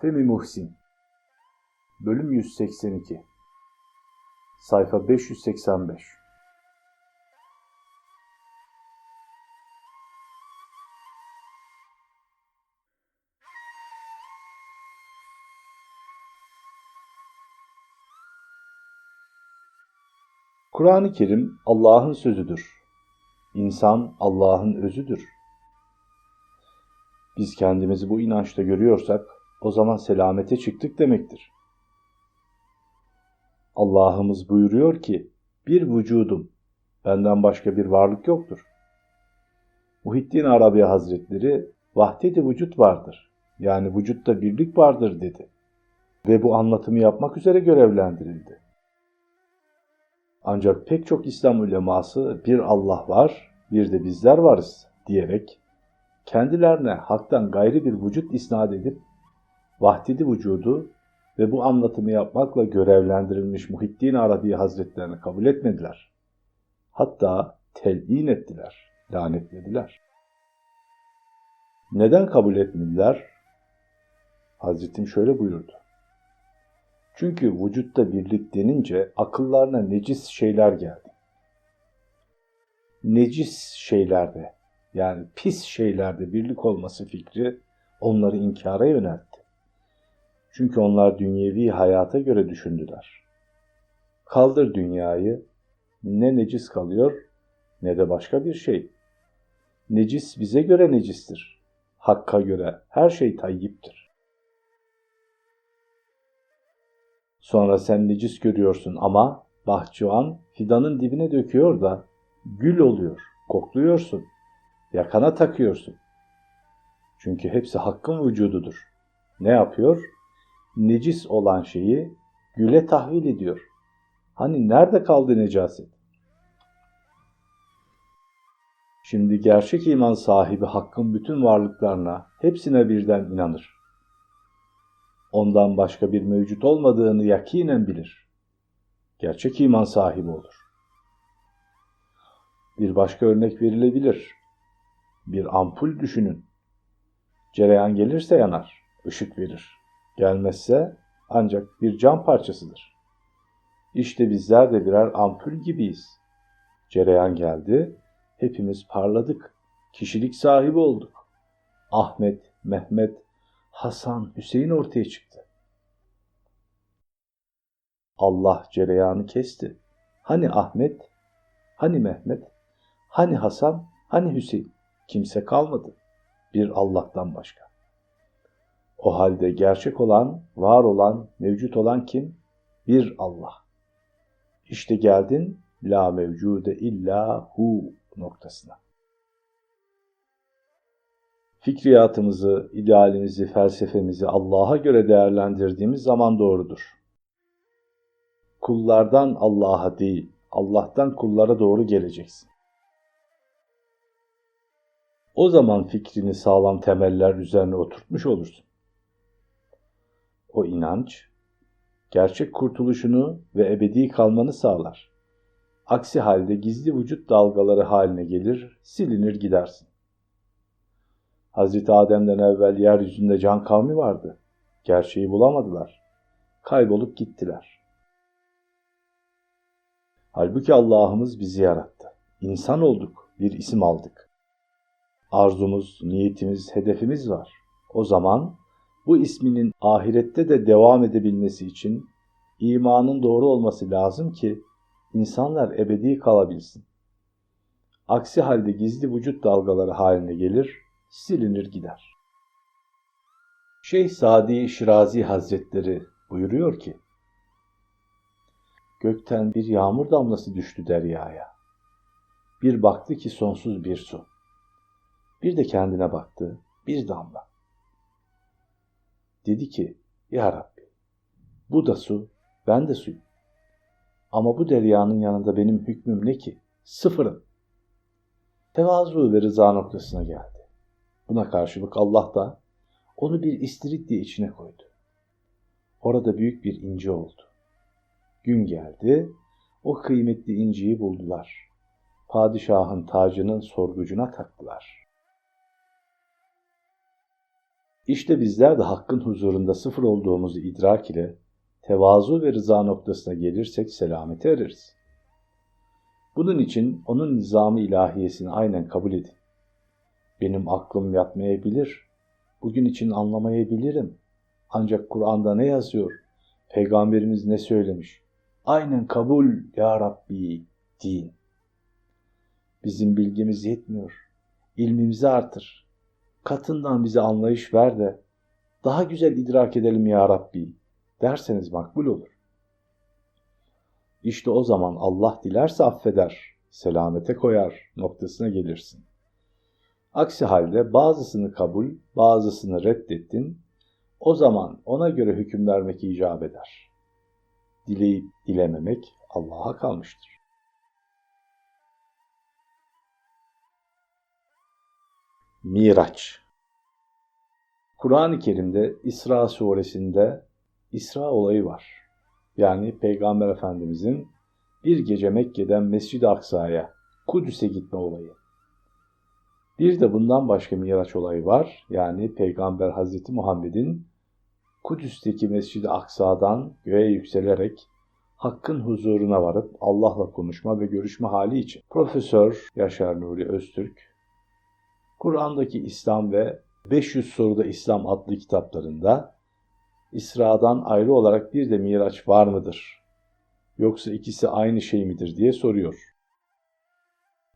Femi Muhsin Bölüm 182 Sayfa 585 Kur'an-ı Kerim Allah'ın sözüdür. İnsan Allah'ın özüdür. Biz kendimizi bu inançta görüyorsak o zaman selamete çıktık demektir. Allah'ımız buyuruyor ki bir vücudum, benden başka bir varlık yoktur. Muhittin Arabi Hazretleri vahdeti vücut vardır. Yani vücutta birlik vardır dedi. Ve bu anlatımı yapmak üzere görevlendirildi. Ancak pek çok İslam uleması bir Allah var, bir de bizler varız diyerek kendilerine haktan gayri bir vücut isnat edip vahdidi vücudu ve bu anlatımı yapmakla görevlendirilmiş Muhittin Arabi Hazretlerini kabul etmediler. Hatta telin ettiler, lanetlediler. Neden kabul etmediler? Hazretim şöyle buyurdu. Çünkü vücutta birlik denince akıllarına necis şeyler geldi. Necis şeylerde yani pis şeylerde birlik olması fikri onları inkara yöneltti. Çünkü onlar dünyevi hayata göre düşündüler. Kaldır dünyayı, ne necis kalıyor ne de başka bir şey. Necis bize göre necistir. Hakka göre her şey tayyiptir. Sonra sen necis görüyorsun ama bahçıvan fidanın dibine döküyor da gül oluyor, kokluyorsun, yakana takıyorsun. Çünkü hepsi hakkın vücududur. Ne yapıyor? Necis olan şeyi güle tahvil ediyor. Hani nerede kaldı necaset? Şimdi gerçek iman sahibi hakkın bütün varlıklarına, hepsine birden inanır. Ondan başka bir mevcut olmadığını yakinen bilir. Gerçek iman sahibi olur. Bir başka örnek verilebilir. Bir ampul düşünün. Cereyan gelirse yanar, ışık verir. Gelmezse ancak bir cam parçasıdır. İşte bizler de birer ampul gibiyiz. Cereyan geldi, hepimiz parladık, kişilik sahibi olduk. Ahmet, Mehmet, Hasan, Hüseyin ortaya çıktı. Allah cereyanı kesti. Hani Ahmet, hani Mehmet, hani Hasan, hani Hüseyin? Kimse kalmadı. Bir Allah'tan başka. O halde gerçek olan, var olan, mevcut olan kim? Bir Allah. İşte geldin la mevcude illa hu noktasına. Fikriyatımızı, idealimizi, felsefemizi Allah'a göre değerlendirdiğimiz zaman doğrudur. Kullardan Allah'a değil, Allah'tan kullara doğru geleceksin. O zaman fikrini sağlam temeller üzerine oturtmuş olursun. O inanç, gerçek kurtuluşunu ve ebedi kalmanı sağlar. Aksi halde gizli vücut dalgaları haline gelir, silinir gidersin. Hazreti Adem'den evvel yeryüzünde can kavmi vardı. Gerçeği bulamadılar. Kaybolup gittiler. Halbuki Allah'ımız bizi yarattı. İnsan olduk, bir isim aldık. Arzumuz, niyetimiz, hedefimiz var. O zaman bu isminin ahirette de devam edebilmesi için imanın doğru olması lazım ki insanlar ebedi kalabilsin. Aksi halde gizli vücut dalgaları haline gelir, silinir gider. Şeyh Sadi Şirazi Hazretleri buyuruyor ki, Gökten bir yağmur damlası düştü deryaya. Bir baktı ki sonsuz bir su. Bir de kendine baktı, bir damla. Dedi ki, Ya Rabbi, bu da su, ben de suyum. Ama bu deryanın yanında benim hükmüm ne ki? Sıfırım. Tevazu ve rıza noktasına geldi. Buna karşılık Allah da onu bir istiridye içine koydu. Orada büyük bir inci oldu. Gün geldi, o kıymetli inciyi buldular. Padişahın tacının sorgucuna taktılar. İşte bizler de hakkın huzurunda sıfır olduğumuzu idrak ile tevazu ve rıza noktasına gelirsek selamete ereriz. Bunun için onun nizamı ilahiyesini aynen kabul edin. Benim aklım yatmayabilir, bugün için anlamayabilirim. Ancak Kur'an'da ne yazıyor, Peygamberimiz ne söylemiş? Aynen kabul ya Rabbi deyin. Bizim bilgimiz yetmiyor. İlmimizi artır. Katından bize anlayış ver de daha güzel idrak edelim ya Rabbi derseniz makbul olur. İşte o zaman Allah dilerse affeder, selamete koyar noktasına gelirsin. Aksi halde bazısını kabul, bazısını reddettin, o zaman ona göre hüküm vermek icap eder. Dileyip dilememek Allah'a kalmıştır. Miraç Kur'an-ı Kerim'de İsra suresinde İsra olayı var. Yani Peygamber Efendimizin bir gece Mekke'den Mescid-i Aksa'ya, Kudüs'e gitme olayı. Bir de bundan başka Miraç olayı var. Yani Peygamber Hazreti Muhammed'in Kudüs'teki Mescid-i Aksa'dan göğe yükselerek Hakk'ın huzuruna varıp Allah'la konuşma ve görüşme hali için. Profesör Yaşar Nuri Öztürk, Kur'an'daki İslam ve 500 soruda İslam adlı kitaplarında İsra'dan ayrı olarak bir de Miraç var mıdır? Yoksa ikisi aynı şey midir diye soruyor.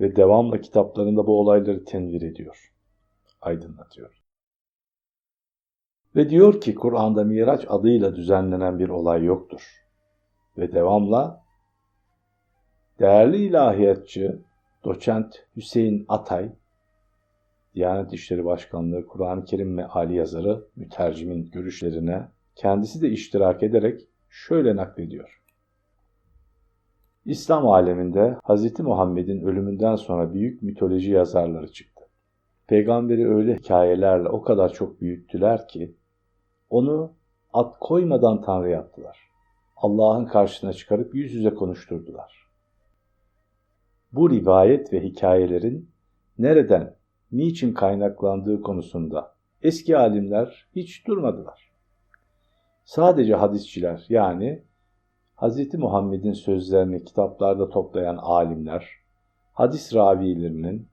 Ve devamla kitaplarında bu olayları tenvir ediyor. Aydınlatıyor. Ve diyor ki Kur'an'da Miraç adıyla düzenlenen bir olay yoktur. Ve devamla değerli ilahiyatçı doçent Hüseyin Atay Diyanet İşleri Başkanlığı Kur'an-ı Kerim meali yazarı mütercimin görüşlerine kendisi de iştirak ederek şöyle naklediyor. İslam aleminde Hz. Muhammed'in ölümünden sonra büyük mitoloji yazarları çıktı. Peygamberi öyle hikayelerle o kadar çok büyüttüler ki onu at koymadan Tanrı yaptılar. Allah'ın karşısına çıkarıp yüz yüze konuşturdular. Bu rivayet ve hikayelerin nereden, niçin kaynaklandığı konusunda eski alimler hiç durmadılar. Sadece hadisçiler yani Hz. Muhammed'in sözlerini kitaplarda toplayan alimler, hadis ravilerinin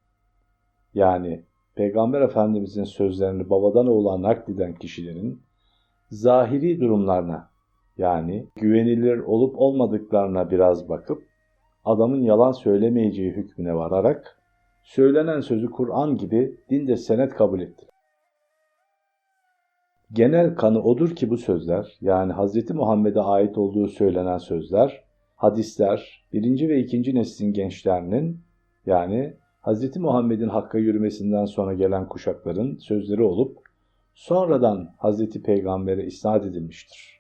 yani Peygamber Efendimizin sözlerini babadan oğula nakleden kişilerin zahiri durumlarına yani güvenilir olup olmadıklarına biraz bakıp adamın yalan söylemeyeceği hükmüne vararak söylenen sözü Kur'an gibi dinde senet kabul ettiler. Genel kanı odur ki bu sözler, yani Hz. Muhammed'e ait olduğu söylenen sözler, hadisler, birinci ve ikinci neslin gençlerinin, yani Hz. Muhammed'in hakka yürümesinden sonra gelen kuşakların sözleri olup, sonradan Hz. Peygamber'e isnat edilmiştir.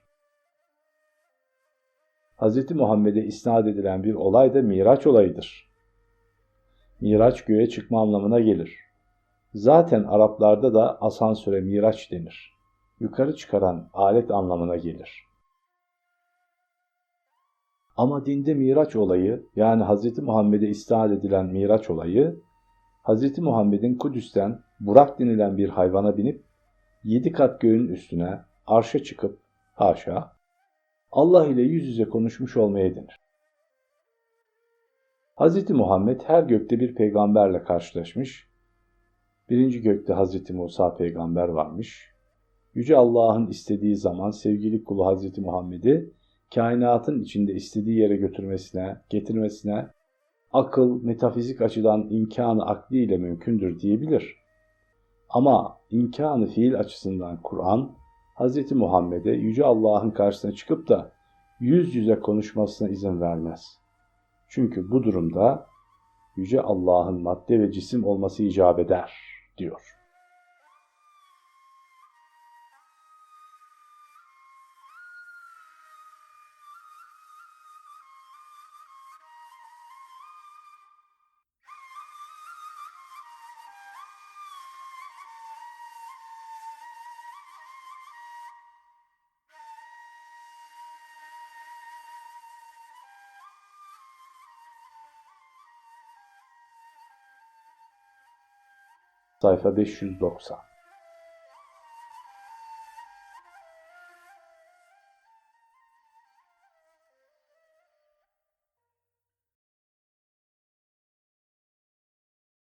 Hz. Muhammed'e isnat edilen bir olay da Miraç olayıdır. Miraç göğe çıkma anlamına gelir. Zaten Araplarda da asansöre Miraç denir yukarı çıkaran alet anlamına gelir. Ama dinde Miraç olayı yani Hz. Muhammed'e istihad edilen Miraç olayı Hz. Muhammed'in Kudüs'ten Burak denilen bir hayvana binip yedi kat göğün üstüne arşa çıkıp haşa Allah ile yüz yüze konuşmuş olmaya denir. Hz. Muhammed her gökte bir peygamberle karşılaşmış. Birinci gökte Hz. Musa peygamber varmış. Yüce Allah'ın istediği zaman sevgili kulu Hazreti Muhammed'i kainatın içinde istediği yere götürmesine, getirmesine akıl, metafizik açıdan imkanı akliyle mümkündür diyebilir. Ama imkanı fiil açısından Kur'an, Hz. Muhammed'e Yüce Allah'ın karşısına çıkıp da yüz yüze konuşmasına izin vermez. Çünkü bu durumda Yüce Allah'ın madde ve cisim olması icap eder, diyor. Sayfa 590